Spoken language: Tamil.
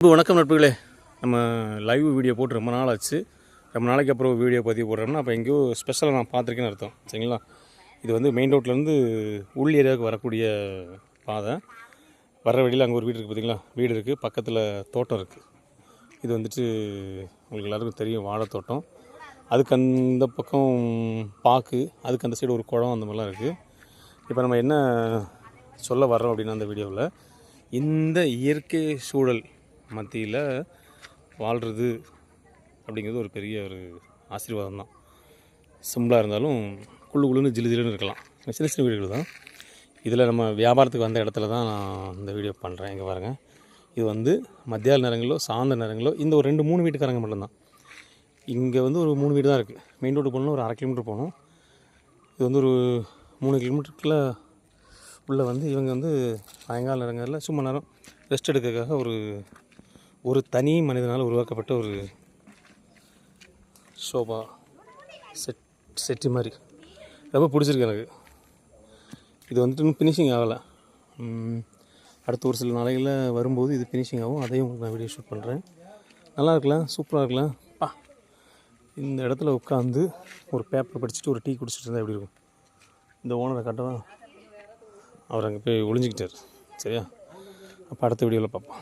இப்போ வணக்கம் நட்புகளே. நம்ம லைவ் வீடியோ போட்டு ரொம்ப நாள் ஆச்சு ரொம்ப நாளைக்கு அப்புறம் வீடியோ பதிவு போடுறோம்னா அப்போ எங்கேயோ ஸ்பெஷலாக நான் பார்த்துருக்கேன்னு அர்த்தம். சரிங்களா? இது வந்து மெயின் ரோட்லேருந்து உள் ஏரியாவுக்கு வரக்கூடிய பாதை. வர வழியில் அங்கே ஒரு வீடு இருக்குது பார்த்திங்களா வீடு இருக்குது பக்கத்தில் தோட்டம் இருக்குது இது வந்துட்டு உங்களுக்கு எல்லாருக்கும் தெரியும் வாழைத்தோட்டம் அதுக்கு அந்த பக்கம் பாக்கு அதுக்கு அந்த சைடு ஒரு குளம் அந்த மாதிரிலாம் இருக்குது இப்போ நம்ம என்ன சொல்ல வர்றோம் அப்படின்னா அந்த வீடியோவில் இந்த இயற்கை சூழல் மத்தியில் வாழ்கிறது அப்படிங்கிறது ஒரு பெரிய ஒரு ஆசீர்வாதம் தான் சிம்பிளாக இருந்தாலும் குள்ளு குள்ளுன்னு ஜிலு ஜிலுன்னு இருக்கலாம். சின்ன சின்ன வீடுகள் தான். இதில் நம்ம வியாபாரத்துக்கு வந்த இடத்துல தான் நான் இந்த வீடியோ பண்ணுறேன் இங்கே பாருங்கள் இது வந்து மத்தியான நேரங்களோ சாயந்தர நேரங்களோ இந்த ஒரு ரெண்டு மூணு வீட்டுக்காரங்க மட்டும்தான். இங்கே வந்து ஒரு மூணு வீடு தான் இருக்குது மெயின் ரோடு போகணும் ஒரு அரை கிலோமீட்டர் போகணும். இது வந்து ஒரு மூணு கிலோமீட்டருக்குள்ள உள்ளே வந்து இவங்க வந்து சாயங்கால நேரங்களில் சும்மா நேரம் ரெஸ்ட் எடுக்கிறதுக்காக ஒரு ஒரு தனி மனிதனால் உருவாக்கப்பட்ட ஒரு சோபா செட் செட்டு மாதிரி. ரொம்ப பிடிச்சிருக்கு எனக்கு. இது வந்துட்டு இன்னும் ஃபினிஷிங் ஆகலை. அடுத்த ஒரு சில நாளைகளில் வரும்போது இது ஃபினிஷிங் ஆகும். அதையும் உங்களுக்கு நான் வீடியோ ஷூட் பண்ணுறேன் நல்லா இருக்கலாம் சூப்பராக இருக்கலாம். பா. இந்த இடத்துல உட்காந்து ஒரு பேப்பர் படிச்சுட்டு ஒரு டீ குடிச்சிட்டு இருந்தால் எப்படி இருக்கும்? இந்த ஓனரை காட்டவா? அவர் அங்கே போய் ஒளிஞ்சிக்கிட்டார். சரியா? அப்போ அடுத்த வீடியோவில் பார்ப்போம்.